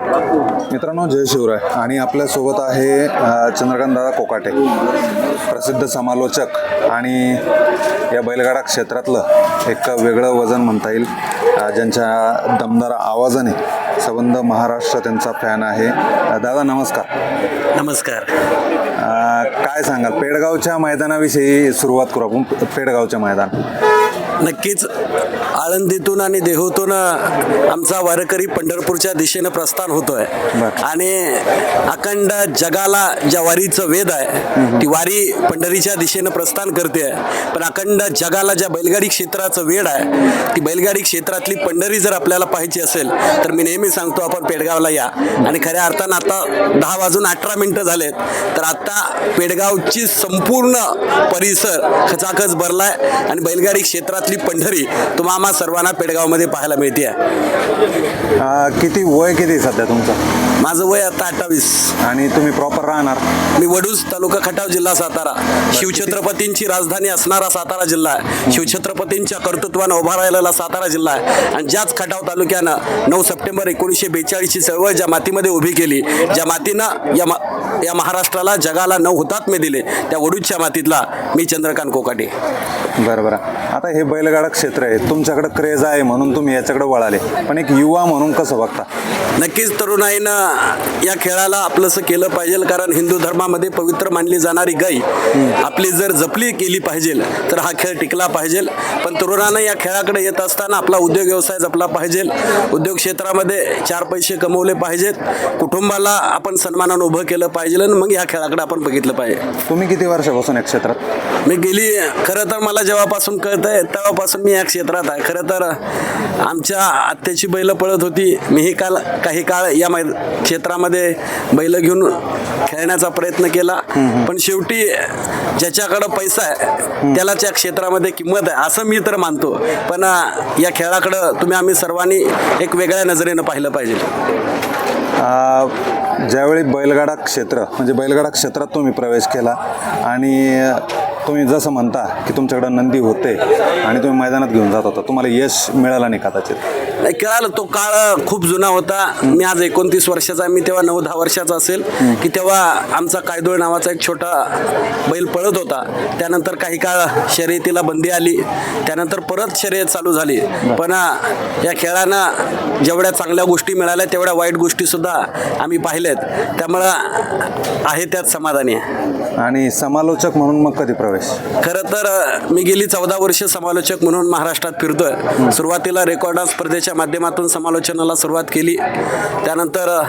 मित्रांनो जय शिवराय. आणि आपल्यासोबत आहे अ, चंद्रकांतदादा कोकाटे प्रसिद्ध समालोचक आणि या बैलगाडा क्षेत्रातलं एक वेगळं वजन म्हणता येईल. ज्यांच्या दमदार आवाजाने संबंध महाराष्ट्र त्यांचा फॅन आहे. दादा नमस्कार. नमस्कार. काय सांगाल? पेडगावच्या मैदानाविषयी सुरुवात करू आपण. पेडगावच्या मैदान. नक्कीच. आळंदीतून आणि देहूतून आमचा वारकरी पंढरपूरच्या दिशेनं प्रस्थान होतोय. आणि अखंड जगाला ज्या वारीचं वेद आहे ती वारी पंढरीच्या दिशेनं प्रस्थान करते. पण अखंड जगाला ज्या बैलगाडी क्षेत्राचं वेड आहे ती बैलगाडी क्षेत्रातली पंढरी जर आपल्याला पाहायची असेल तर मी नेहमी सांगतो आपण पेडगावला या. आणि खऱ्या अर्थानं आता दहा वाजून अठरा मिनिटं झालेत तर आता पेडगावची संपूर्ण परिसर खचाखच भरलाय. आणि बैलगाडी क्षेत्रातली पंढरी तुम्हा आम्हा सर्वांना पेडगावमध्ये पाहायला मिळते. किती वय किती सध्या तुमचं? माझं वय आता अठ्ठावीस. आणि तुम्ही प्रॉपर राहणार. मी वडूज तालुका खटाव जिल्हा सातारा. शिवछत्रपतींची राजधानी असणारा सातारा जिल्हा आहे. शिवछत्रपतींच्या कर्तृत्वानं उभा राहिलेला सातारा जिल्हा आहे. आणि ज्याच खटाव तालुक्यानं नऊ सप्टेंबर एकोणीसशे बेचाळीसची चळवळ ज्या मातीमध्ये उभी केली ज्या मातीनं या मा या महाराष्ट्राला जगाला नऊ हुतात्मे दिले त्या वडूजच्या मातीतला मी चंद्रकांत कोकाटे. बरं बरं. आता हे बैलगाडा क्षेत्र आहे. तुमच्याकडे क्रेज आहे म्हणून तुम्ही याच्याकडे वळाले. पण एक युवा म्हणून कसं बघता? नक्कीच तरुणाईनं या खेळाला आपलंसं केलं पाहिजे कारण हिंदू धर्मामध्ये पवित्र मानली जाणारी गाई आपली जर जपली केली पाहिजे तर हा खेळ टिकला पाहिजे पण तरुणानं या खेळाकडे येत असताना आपला उद्योग व्यवसाय जपला पाहिजे उद्योग क्षेत्रामध्ये चार पैसे कमवले पाहिजेत. कुटुंबाला आपण सन्मानानं उभं केलं पाहिजे आणि मग या खेळाकडे आपण बघितलं पाहिजे. तुम्ही किती वर्षापासून या क्षेत्रात? मी गेली खरं तर मला जेव्हापासून कळतं आहे तेव्हापासून मी या क्षेत्रात आहे. खरं तर आमच्या आत्याची बैलं पळत होती. मीही काल काही काळ या क्षेत्रामध्ये बैलं घेऊन खेळण्याचा प्रयत्न केला. पण शेवटी ज्याच्याकडं पैसा आहे त्यालाच या क्षेत्रामध्ये किंमत आहे असं मी तर मानतो. पण या खेळाकडं तुम्ही आम्ही सर्वांनी एक वेगळ्या नजरेनं पाहिलं पाहिजे. ज्यावेळी बैलगाडा क्षेत्र म्हणजे बैलगाडा क्षेत्रात तुम्ही प्रवेश केला आणि तुम्ही जसं म्हणता की तुमच्याकडं नंदी होते आणि तुम्ही मैदानात घेऊन जात होता तुम्हाला यश मिळालं नाही कदाचित? नाही कळालं. तो काळ खूप जुना होता. मी आज एकोणतीस वर्षाचा. मी तेव्हा नऊ दहा वर्षाचा असेल की तेव्हा आमचा कायदोळ नावाचा एक छोटा बैल पळत होता. त्यानंतर काही काळ शर्यतीला बंदी आली. त्यानंतर परत शर्यत चालू झाली. पण या खेळानं जेवढ्या चांगल्या गोष्टी मिळाल्या तेवढ्या वाईट गोष्टी सुद्धा आम्ही पाहिल्यात. त्यामुळं आहे त्यात समाधानी आणि समालोचक म्हणून मग कधी प्रवेश खरं तर मी गेली चौदा वर्ष समालोचक म्हणून महाराष्ट्रात फिरतोय. सुरुवातीला रेकॉर्ड स्पर्धेच्या माध्यमातून समालोचनाला सुरुवात केली. त्यानंतर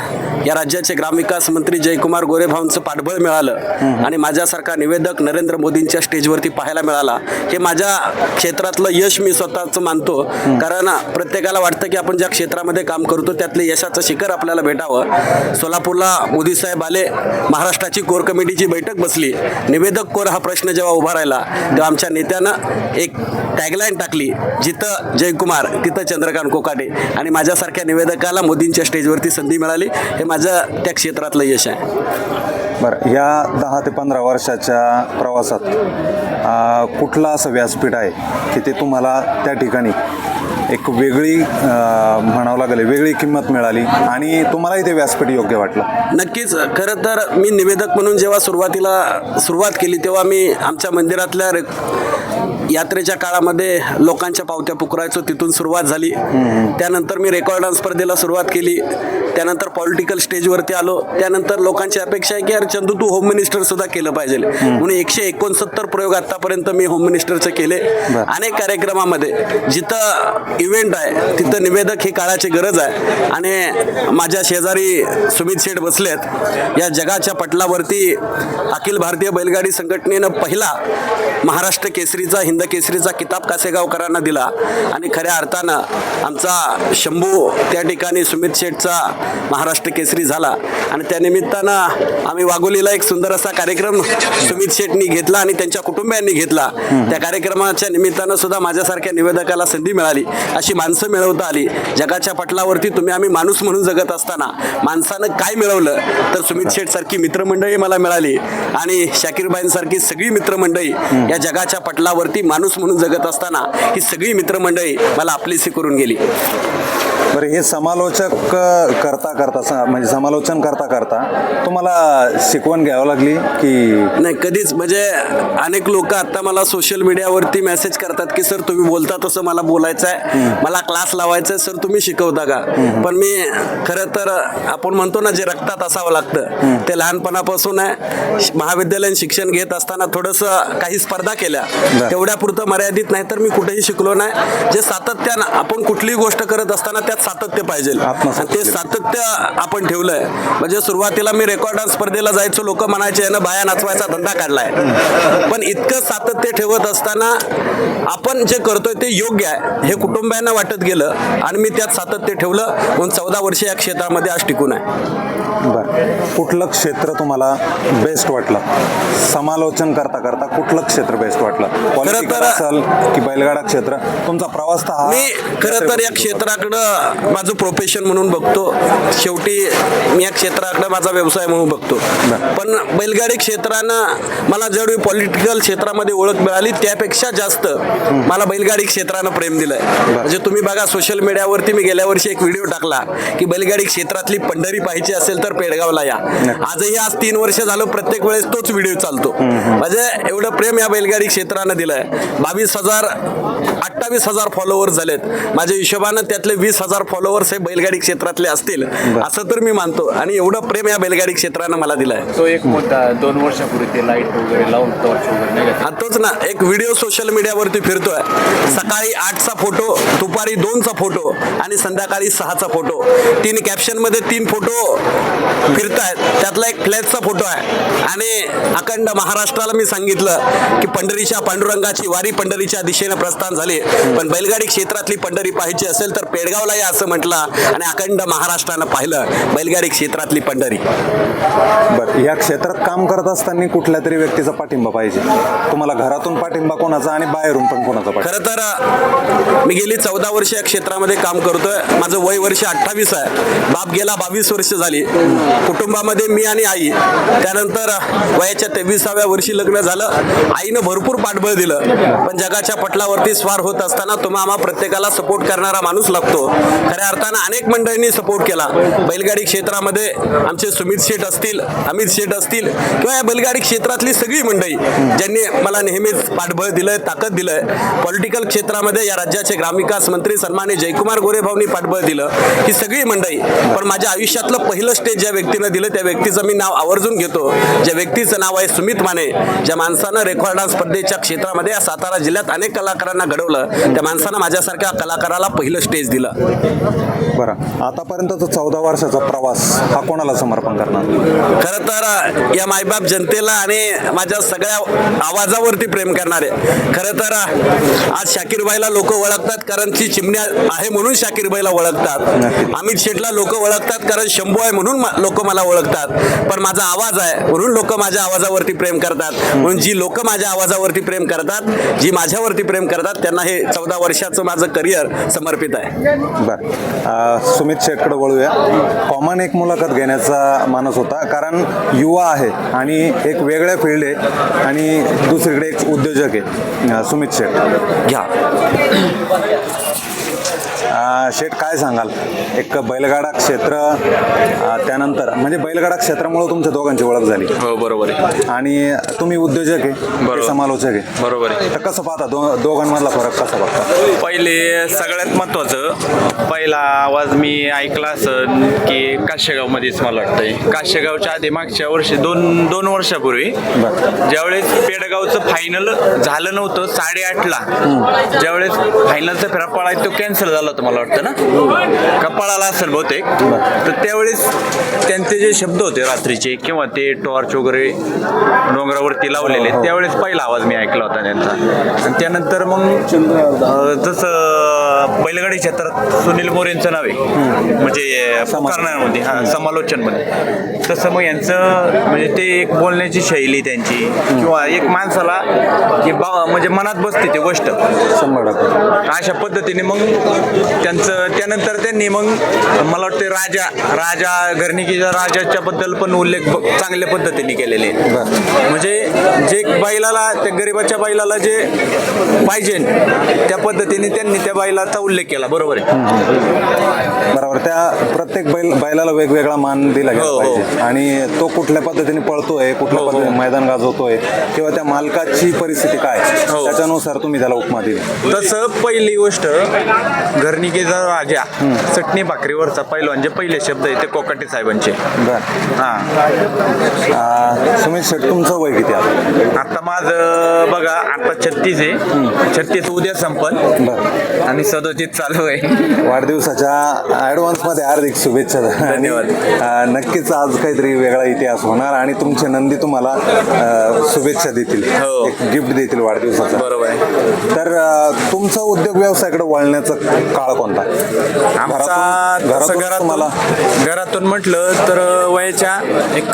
या राज्याचे ग्रामविकास मंत्री जयकुमार गोरेभाऊंचं पाठबळ मिळालं. आणि माझ्यासारखा निवेदक नरेंद्र मोदींच्या स्टेजवरती पाहायला मिळाला. हे माझ्या क्षेत्रातलं यश मी स्वतःच मानतो. कारण प्रत्येकाला वाटतं की आपण ज्या क्षेत्रामध्ये काम करतो त्यातले यशाचं शिखर आपल्याला भेटावं. सोलापूरला मोदी साहेब आले. महाराष्ट्राची कोर कमिटीची बैठक बसली. निवेदक कोर हा प्रश्न जेव्हा उभा राहिला. तेव्हा आमच्या नेत्यानं एक टॅगलाईन टाकली जिथं जयकुमार तिथं चंद्रकांत कोकाटे आणि माझ्यासारख्या निवेदकाला मोदींच्या स्टेजवरती संधी मिळाली. हे माझं त्या क्षेत्रातलं यश आहे. बरं या दहा ते पंधरा वर्षाच्या प्रवासात कुठला कुठलं असं व्यासपीठ आहे की ते तुम्हाला त्या ठिकाणी एक वेगळी म्हणावं लागेल वेगळी किंमत मिळाली आणि तुम्हालाही ते व्यासपीठ योग्य वाटलं. नक्कीच. खरं तर मी निवेदक म्हणून जेव्हा सुरुवातीला सुरुवात केली तेव्हा मी आमच्या मंदिरातल्या यात्रेच्या काळामध्ये लोकांच्या पावत्या पुकरायचो तिथून सुरुवात झाली. त्यानंतर मी रेकॉर्ड स्पर्धेला सुरुवात केली. त्यानंतर पॉलिटिकल स्टेजवरती आलो. त्यानंतर लोकांची अपेक्षा आहे की यार चंदू तू होम मिनिस्टर सुद्धा केलं पाहिजे. म्हणून एकशे एकोणसत्तर प्रयोग आतापर्यंत मी होम मिनिस्टरचे केले. अनेक कार्यक्रमामध्ये जिथं इव्हेंट आहे तिथं निवेदक ही काळाची गरज आहे. आणि माझ्या शेजारी सुमित शेठ बसलेत. या जगाच्या पटलावरती अखिल भारतीय बैलगाडी संघटनेनं पहिला महाराष्ट्र केसरीचा हिंद केसरीचा किताब कासेगावकरांना दिला. आणि खऱ्या अर्थानं आमचा शंभू त्या ठिकाणी सुमित शेठचा महाराष्ट्र केसरी झाला. आणि त्या निमित्तानं आम्ही वाघोलीला एक सुंदर असा कार्यक्रम सुमित शेटनी घेतला आणि त्यांच्या कुटुंबियांनी घेतला. त्या कार्यक्रमाच्या निमित्तानं सुद्धा माझ्यासारख्या निवेदकाला संधी मिळाली. अशी माणसं मिळवता आली. जगाच्या पटलावरती तुम्ही आम्ही माणूस म्हणून जगत असताना माणसानं काय मिळवलं? तर सुमित शेठ सारखी मित्रमंडळी मला मिळाली. आणि शाकीरबाईंसारखी सगळी मित्रमंडळी या जगाच्या पटलावरती माणूस म्हणून जगत असताना ही सगळी मित्रमंडळी मला आपलीशी करून गेली. बरं हे समालोचक करता करता स- म्हणजे समालोचन करता करता तुम्हाला शिकवण घ्यावी लागली की नाही कधीच. म्हणजे अनेक लोक आता मला सोशल मीडियावरती मेसेज करतात की सर तुम्ही बोलता तसं मला बोलायचं आहे मला क्लास लावायचा आहे सर तुम्ही शिकवता का? पण मी खरं तर आपण म्हणतो ना जे रक्तात असावं लागतं ते लहानपणापासून आहे. श- महाविद्यालयीन शिक्षण घेत असताना थोडंसं काही स्पर्धा केल्या. तेवढ्या पुरतं मर्यादित नाही तर मी कुठेही शिकलो नाही. जे सातत्यानं आपण कुठलीही गोष्ट करत असताना त्यात सातत्य पाहिजे. आत्मसात आणि ते सातत्य आपण ठेवलंय. म्हणजे सुरुवातीला मी रेकॉर्ड स्पर्धेला जायचो लोक म्हणायचे ना बाया नाचवायचा धंदा काढलाय. पण इतकं सातत्य ठेवत असताना आपण जे करतोय ते योग्य आहे. हे कुटुंबियांना वाटत गेलं आणि मी त्यात सातत्य ठेवलं. म्हणून चौदा वर्ष या क्षेत्रामध्ये आज टिकून आहे. बरं. कुठलं क्षेत्र तुम्हाला बेस्ट वाटलं? समालोचन करता करता कुठलं क्षेत्र बेस्ट वाटलं? Political असेल की बैलगाडा क्षेत्र? तुमचा प्रवास तर हा मी खरं तर या क्षेत्राकडं माझं प्रोफेशन म्हणून बघतो. शेवटी मी या क्षेत्राकडं माझा व्यवसाय म्हणून बघतो. पण बैलगाडी क्षेत्रानं मला जेवढी पॉलिटिकल क्षेत्रामध्ये ओळख मिळाली. त्यापेक्षा जास्त मला बैलगाडी क्षेत्रानं प्रेम दिलंय. म्हणजे तुम्ही बघा सोशल मीडियावरती मी गेल्या वर्षी एक व्हिडिओ टाकला की बैलगाडी क्षेत्रातली पंढरी पाहायची असेल तर पेडगावला या. आजही आज तीन वर्ष झालं प्रत्येक वेळेस तोच व्हिडिओ चालतो. म्हणजे एवढं प्रेम या बैलगाडी क्षेत्रानं दिलंय. बावीस हजार अठ्ठावीस हजार फॉलोअर्स झालेत. माझ्या हिशोबानं त्यातले वीस हजार फॉलोअर्स हे बैलगाडी क्षेत्रातले असतील असं तर मी मानतो. आणि एवढं प्रेम या बैलगाडी क्षेत्रानं मला दिलंय. तो एक मुद्दा दोन वर्षापूर्वी ते लाइट वगैरे लावून टॉर्च वगैरे हा तोच ना. एक व्हिडिओ सोशल मीडियावरती फिरतोय. सकाळी आठचा फोटो दुपारी दोनचा फोटो आणि संध्याकाळी सहाचा फोटो तीन कॅप्शनमध्ये तीन फोटो फिरतायत त्यातला एक फ्लॅगचा फोटो आहे. आणि अखंड महाराष्ट्राला मी सांगितलं की पंढरीच्या पांडुरंगाची वारी पंढरीच्या दिशेने प्रस्थान झाली. पण बैलगाडी क्षेत्रातली पंढरी पाहायची असेल तर पेडगावला या असं म्हटलं आणि अखंड महाराष्ट्रानं पाहिलं बैलगाडी क्षेत्रातली पंढरी. बरं या क्षेत्रात काम करत असताना कुठल्या तरी व्यक्तीचा पाठिंबा पाहिजे? तुम्हाला घरातून पाठिंबा कोणाचा आणि बाहेरून पण कोणाचा खरं तर मी गेली चौदा वर्ष या क्षेत्रामध्ये काम करतोय. माझं वय वर्ष अठ्ठावीस आहे. बाप गेला बावीस वर्ष झाली. कुटुंबामध्ये मी आणि आई त्यानंतर वयाच्या तेवीसाव्या वर्षी लग्न झालं. आईनं भरपूर पाठबळ दिलं. पण जगाच्या पटलावरती स्वार होत असताना तुम्हा आम्हा प्रत्येकाला सपोर्ट करणारा माणूस लागतो. खऱ्या अर्थानं अनेक मंडळींनी सपोर्ट केला. बैलगाडी क्षेत्रामध्ये आमचे सुमित शेठ असतील अमित शेठ असतील किंवा या बैलगाडी क्षेत्रातली सगळी मंडळी ज्यांनी मला नेहमीच पाठबळ दिलंय ताकद दिलंय पॉलिटिकल क्षेत्रामध्ये या राज्याचे ग्रामविकास मंत्री सन्मान्य जयकुमार गोरेभाऊनी पाठबळ दिलं. ही सगळी मंडळी. पण माझ्या आयुष्यातलं पहिलं स्टेज ज्या व्यक्तीनं दिलं त्या व्यक्तीचं मी नाव आवर्जून घेतो. ज्या व्यक्तीचं नाव आहे सुमित माने ज्या माणसानं रेकॉर्ड डान्स स्पर्धेच्या क्षेत्रामध्ये या सातारा जिल्ह्यात अनेक कलाकारांना घडवलं त्या माणसानं माझ्यासारख्या कलाकाराला पहिलं स्टेज दिलं. बरं. आतापर्यंतचा चौदा वर्षाचा प्रवास हा कोणाला समर्पण करणार? खरं तर या मायबाप जनतेला आणि माझ्या सगळ्या आवाजावरती प्रेम करणारे. खरं तर आज शाकीरबाईला लोक ओळखतात कारण ती चिमण्या आहे म्हणून शाकीरबाईला ओळखतात. अमित शेठला लोक ओळखतात कारण शंभू आहे म्हणून लोक मला ओळखतात. पण माझा आवाज आहे. म्हणून लोक माझ्या आवाजावरती प्रेम करतात. म्हणून जी लोक माझ्या आवाजावरती प्रेम करतात जी माझ्यावरती प्रेम करतात त्यांना हे चौदा वर्षाचं माझं करिअर समर्पित आहे. बरं. सुमित शेटकडे वळूया. कॉमन एक मुलाखत घेण्याचा मानस होता. कारण युवा आहे आणि एक वेगळ्या फील्ड आहे आणि दुसरीकडे एक उद्योजक आहे. सुमित शेट. घ्या. शेठ काय सांगाल? एक बैलगाडा क्षेत्र त्यानंतर म्हणजे बैलगाडा क्षेत्रामुळे तुमच्या दोघांची ओळख झाली. हो बरोबर आहे. आणि तुम्ही उद्योजक आहे बरोबर. ते समालोचक आहे. बरोबर आहे. तर कसं पाहता दो दोघांमधला फरक कसा बघता? पहिले सगळ्यात महत्त्वाचं पहिला आवाज मी ऐकला असन की काशेगावमध्येच मला वाटतंय. काशेगावच्या आधी मागच्या वर्षी दोन दोन वर्षापूर्वी ज्यावेळेस पेडगावचं फायनल झालं नव्हतं साडेआठला ज्यावेळेस फायनलचा फेरा पळाय तो कॅन्सल झाला होता मला वाटतं. ना? का पळाला असेल बहुतेक. तर त्यावेळेस त्यांचे जे शब्द होते रात्रीचे किंवा ते टॉर्च वगैरे डोंगरावरती लावलेले त्यावेळेस पहिला आवाज मी ऐकला होता त्यांचा. आणि त्यानंतर मग जसं बैलगाडी क्षेत्रात सुनील मोरेंचं नाव आहे. म्हणजे पुकारणाऱ्यामध्ये हा समालोचनमध्ये. तसं मग यांचं म्हणजे ते एक बोलण्याची शैली त्यांची किंवा एक माणसाला म्हणजे मनात बसते ती गोष्ट. अशा पद्धतीने मग त्यांचं त्यानंतर त्यांनी मग मला वाटते राजा राजा घरणिकीच्या राजाच्या बद्दल पण उल्लेख चांगल्या पद्धतीने केलेले. म्हणजे जे बैलाला त्या गरिबाच्या बैलाला जे पाहिजे त्या पद्धतीने त्यांनी त्या बैला बैलाचा उल्लेख केला बरोबर आहे बरोबर त्या प्रत्येक बैल बैलाला वेगवेगळा मान दिला गेला हो, हो. पाहिजे आणि तो कुठल्या पद्धतीने पळतोय कुठल्या हो. पद्धतीने मैदान गाजवतोय किंवा त्या मालकाची परिस्थिती काय. त्याच्यानुसार तुम्ही त्याला उपमा दिली तसं पहिली गोष्ट घरनिकेचा राजा. चटणी भाकरीवरचा पहिलवान जे पहिले शब्द आहे ते कोकाटे साहेबांचे. बर. हा. सुमित शेट तुमचं वय किती आता आता माझं बघा आता छत्तीस आहे. छत्तीस उद्या संपल. बर. आणि सदोतीस चालू आहे. वाढदिवसाच्या ऍडव्हान्समध्ये हार्दिक शुभेच्छा. धन्यवाद. नक्कीच आज काहीतरी वेगळा इतिहास होणार आणि तुमचे नंदी तुम्हाला शुभेच्छा देतील. हो. एक गिफ्ट देतील वाढदिवसाचा. बरोबर आहे. तर तुमचा उद्योग व्यवसायाकडे वळण्याचा काळ कोणता? आमचा घरातून- तसं घरातून तुम्हाला घरातून घरातून म्हटलं तर वयाच्या एक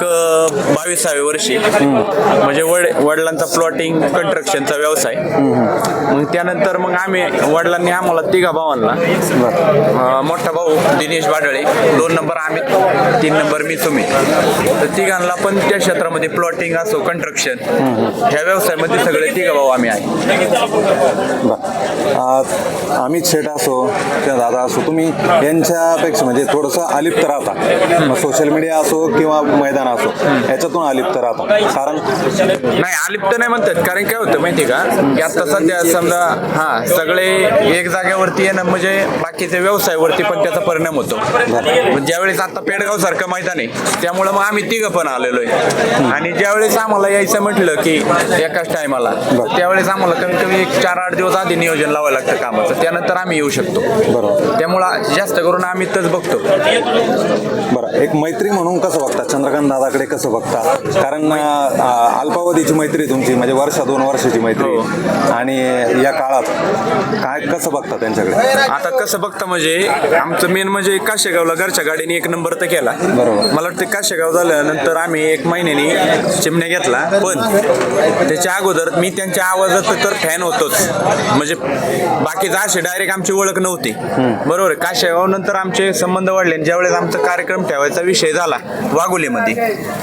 बावीसाव्या वर्षी. म्हणजे वड वडिलांचा प्लॉटिंग कंस्ट्रक्शनचा व्यवसाय. मग त्यानंतर मग आम्ही वडिलांनी आम्हाला तिघा भावांना अं, मोठा भाऊ दिनेश बाडळे दोन नंबर आम्ही तीन नंबर मी तुम्ही. तर तिघांना पण त्या क्षेत्रामध्ये प्लॉटिंग असो कंस्ट्रक्शन ह्या व्यवसायामध्ये सगळे तिघा भाऊ आम्ही आहे. बर. आ, अमित शेठ असो किंवा दादा असो तुम्ही यांच्यापेक्षा म्हणजे थोडंसं अलिप्त राहता. मग सोशल मीडिया असो किंवा मैदान असो याच्यातून अलिप्त राहता. कारण नाही आलिप्त नाही म्हणतात. कारण काय होतं माहितीये का? की आता सध्या समजा हा सगळे एक जागेवरती येणं म्हणजे बाकीच्या व्यवसायावरती पण त्याचा परिणाम होतो. ज्यावेळेस आता पेडगाव सारखं मैदान आहे त्यामुळे मग आम्ही तिघं पण आलेलो आहे. आणि ज्यावेळेस आम्हाला यायचं म्हटलं की एकाच टायमाला त्यावेळेस आम्हाला कमीत कमी एक चार आठ दिवस आधी नियोजन लावावं लागतं कामाचं. त्यानंतर आम्ही येऊ शकतो. बरोबर त्यामुळं जास्त करून आम्ही तच बघतो. बरं एक मैत्री म्हणून कसं बघता? चंद्रकांत दादाकडे कसं बघता? कारण अल्पावधीची मैत्री तुमची म्हणजे वर्ष दोन वर्षाची मैत्री आहे. आणि या काळात काय कसं बघता त्यांच्याकडे? आता कसं बघता म्हणजे आमचं मेन म्हणजे काशेगावला घरच्या गाडीने एक नंबर तर केला. बरोबर. मला वाटतं काशेगाव झाल्यानंतर आम्ही एक महिन्यानी चिमण्या घेतला पण त्याच्या अगोदर मी त्यांच्या आवाजात तर फॅन होतोच. म्हणजे बाकीचं असे डायरेक्ट आमची ओळख नव्हती. बरोबर आहे. काशेगाव नंतर आमचे संबंध वाढले ज्यावेळेस आमचा कार्यक्रम ठेवायचा विषय झाला वाघोलीमध्ये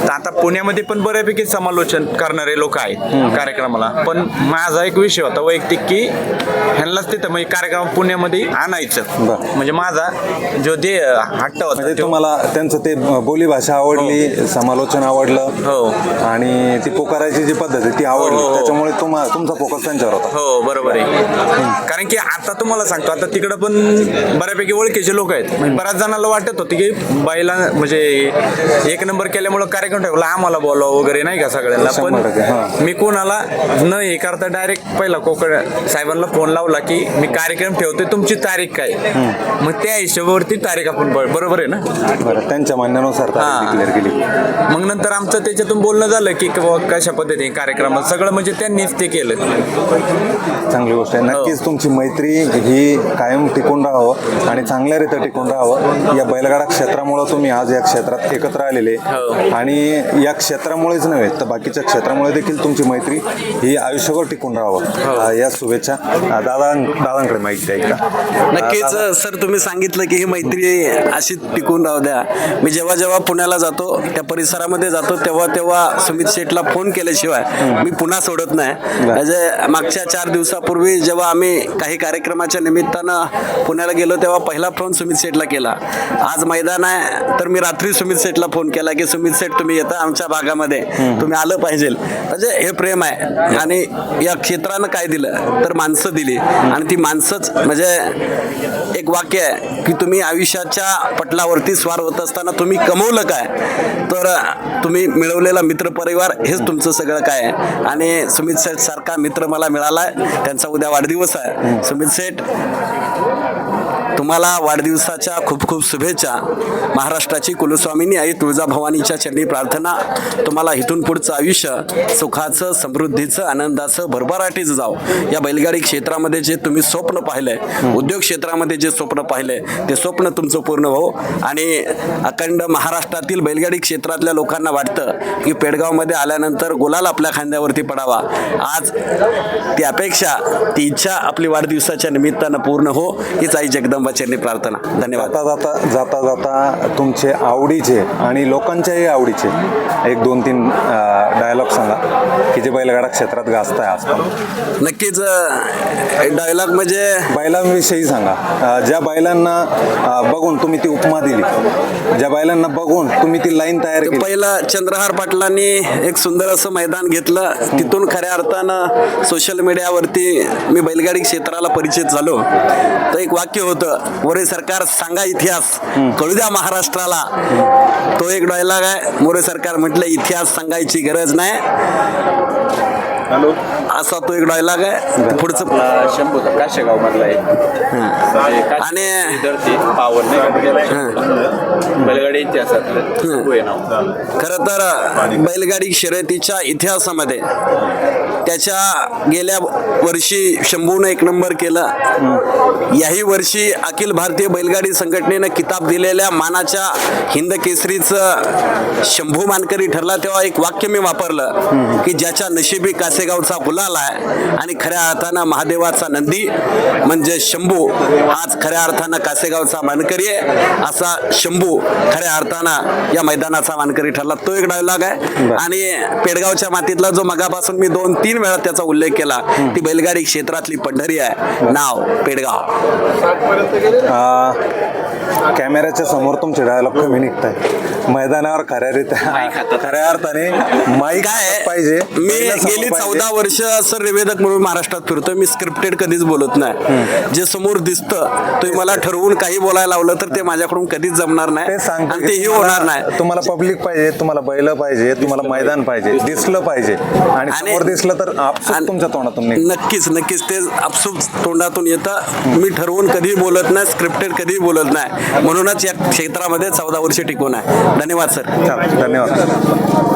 तर आता पुण्यामध्ये पण बऱ्यापैकी समालोचन करणारे लोक आहेत कार्यक्रमाला. पण माझा एक विषय होता वैयक्तिक की ह्यांनाच तिथं म्हणजे कार्यक्रम पुण्यामध्ये आणायचं. म्हणजे माझा जो दे हट्ट होता म्हणजे तो- तुम्हाला त्यांचं ते बोली भाषा आवडली समालोचन आवडलं हो. आणि ती पोकारायची जी पद्धत आहे ती आवडली. हो, हो. त्याच्यामुळे तुमचा फोकस त्यांच्यावर होता. हो बरोबर आहे. कारण की आता तुम्हाला सांगतो आता तिकडं पण बऱ्यापैकी ओळखीचे लोक आहेत. म्हणजे बऱ्याच जणांना वाटत होते की बाईला म्हणजे एक नंबर केल्यामुळं कार्यक्रम ठेवला आम्हाला बोलावं वगैरे नाही का सगळ्यांना? हां. पण मी कोणाला न हे करता डायरेक्ट पहिला कोकण साहेबांना फोन लावला की मी कार्यक्रम ठेवतोय तुमची तारीख काय? मग त्या हिशोबावरती तारीख आपण बरोबर आहे ना? त्यांच्या म्हणण्यानुसार हां. मग नंतर आमचं त्याच्यातून बोलणं झालं की कशा पद्धतीने कार्यक्रमात? सगळं म्हणजे त्यांनीच ते केलं. चांगली गोष्ट आहे. नक्कीच तुमची मैत्री ही कायम टिकून राहावं आणि चांगल्या रीती टिकून राहावं. या बैलगाडा क्षेत्रामुळं तुम्ही आज या क्षेत्रात एकत्र आलेले. हो. आणि या क्षेत्रामुळेच नव्हे तर बाकीच्या क्षेत्रामुळे देखील तुमची मैत्री ही आयुष्यभर टिकून राहावं. अं, या शुभेच्छा. दादा दादांकडे माहिती आहे का? नक्कीच सर तुम्ही सांगितलं की ही मैत्री अशी टिकून राहू द्या. मी जेव्हा जेव्हा पुण्याला जातो त्या परिसरामध्ये जातो तेव्हा तेव्हा सुमित शेठला फोन केल्याशिवाय मी पुन्हा सोडत नाही. म्हणजे मागच्या चार दिवसापूर्वी जेव्हा आम्ही काही कार्यक्रमाच्या निमित्तानं पुण्याला गेलो तेव्हा पहिला फोन सुमित शेठला केला. आज मैदान आहे तर मी रात्री सुमित शेठला फोन केला की सुमित शेठ तुम्ही येता आमच्या भागामध्ये. तुम्ही आलं पाहिजे. म्हणजे हे प्रेम आहे. आणि या क्षेत्रानं काय दिलं तर माणसं दिली. आणि ती माणसंच म्हणजे एक वाक्य आहे की तुम्ही आयुष्याच्या पटलावरती स्वार होत असताना तुम्ही कमवलं काय? तर तुम्ही मिळवलेला मित्रपरिवार हेच तुमचं सगळं काय आहे. आणि सुमित सेठ सारखा मित्र मला मिळाला आहे त्यांचा उद्या वाढदिवस आहे. सुमित सेठ तुम्हाला वाढदिवसाच्या खूप खूप शुभेच्छा. महाराष्ट्राची कुलस्वामिनी आई तुळजाभवानीच्या चरणी प्रार्थना. तुम्हाला इथून पुढचं आयुष्य सुखाचं समृद्धीचं आनंदाचं भरभराटीचं जाव. या बैलगाडी क्षेत्रामध्ये जे तुम्ही स्वप्न पाहिलंय उद्योग क्षेत्रामध्ये जे स्वप्न पाहिलंय ते स्वप्न तुमचं पूर्ण हो आणि अखंड महाराष्ट्रातील बैलगाडी क्षेत्रातल्या लोकांना वाटतं की पेडगावमध्ये आल्यानंतर गुलाल आपल्या खांद्यावरती पडावा. आज ती अपेक्षा ती इच्छा आपली वाढदिवसाच्या निमित्तानं पूर्ण हो. हीच आई जगदंबा देवाचरणी प्रार्थना. धन्यवाद. जाता जाता जाता जाता तुमचे आवडीचे आणि लोकांच्याही आवडीचे एक दोन तीन डायलॉग सांगा की जे बैलगाडा क्षेत्रात गाजताय आज पण नक्कीच डायलॉग म्हणजे बैलांविषयी सांगा. ज्या बैलांना बघून तुम्ही ती उपमा दिली ज्या बैलांना बघून तुम्ही ती लाईन तयार केली. पहिलं चंद्रहार पाटलांनी एक सुंदर असं मैदान घेतलं. तिथून खऱ्या अर्थानं सोशल मीडियावरती मी बैलगाडी क्षेत्राला परिचित झालो. तर एक वाक्य होतं मोरे सरकार सांगा इतिहास. कळू द्या महाराष्ट्राला. तो एक डायलॉग आहे. मोरे सरकार म्हटलं इतिहास सांगायची गरज नाही. असा तो एक डायलॉग आहे. पुढचं शंभू काशेगाव मधला आहे. आणि पावन नाही बैलगाडी नाव. खरं तर बैलगाडी शर्यतीच्या इतिहासामध्ये त्याच्या गेल्या वर्षी शंभूनं एक नंबर केला. याही वर्षी अखिल भारतीय बैलगाडी संघटनेनं किताब दिलेल्या मानाच्या हिंद केसरीचं शंभू मानकरी ठरला तेव्हा एक वाक्य मी वापरलं की ज्याच्या नशिबी कासेगावचा गुलाल आहे आणि खऱ्या अर्थानं महादेवाचा नंदी म्हणजे शंभू हाच खऱ्या अर्थानं कासेगावचा मानकरी आहे असा शंभू खऱ्या अर्थानं या मैदानाचा मानकरी ठरला. तो एक डायलॉग आहे. आणि पेडगावच्या मातीतला जो मगापासून मी दोन तीन वेळा त्याचा उल्लेख केला. ती बैलगाडी क्षेत्रातली पंढरी आहे. नाव पेडगाव. कॅमेऱ्याच्या समोर तुमचे डायलॉग कमी निघताय मैदानावर खऱ्या खऱ्या अर्थाने माईक काय पाहिजे मी गेली. चौदा वर्ष सर निवेदक म्हणून महाराष्ट्रात फिरतोय. मी स्क्रिप्टेड कधीच बोलत नाही. जे समोर दिसतं तुम्ही मला ठरवून काही बोलायला लावलं तर ते माझ्याकडून कधीच जमणार नाही. ते की तेही होणार नाही. तुम्हाला पब्लिक पाहिजे तुम्हाला बैल पाहिजे तुम्हाला मैदान पाहिजे दिसलं पाहिजे. आणि समोर दिसलं तर तुमच्या तोंडातून निघतं. नक्कीच नक्कीच. ते आपसूक तोंडातून येतं. मी ठरवून कधी बोलत नाही स्क्रिप्टेड कधीही बोलत नाही. म्हणूनच या क्षेत्रामध्ये चौदा वर्ष टिकून आहे. धन्यवाद सर. धन्यवाद.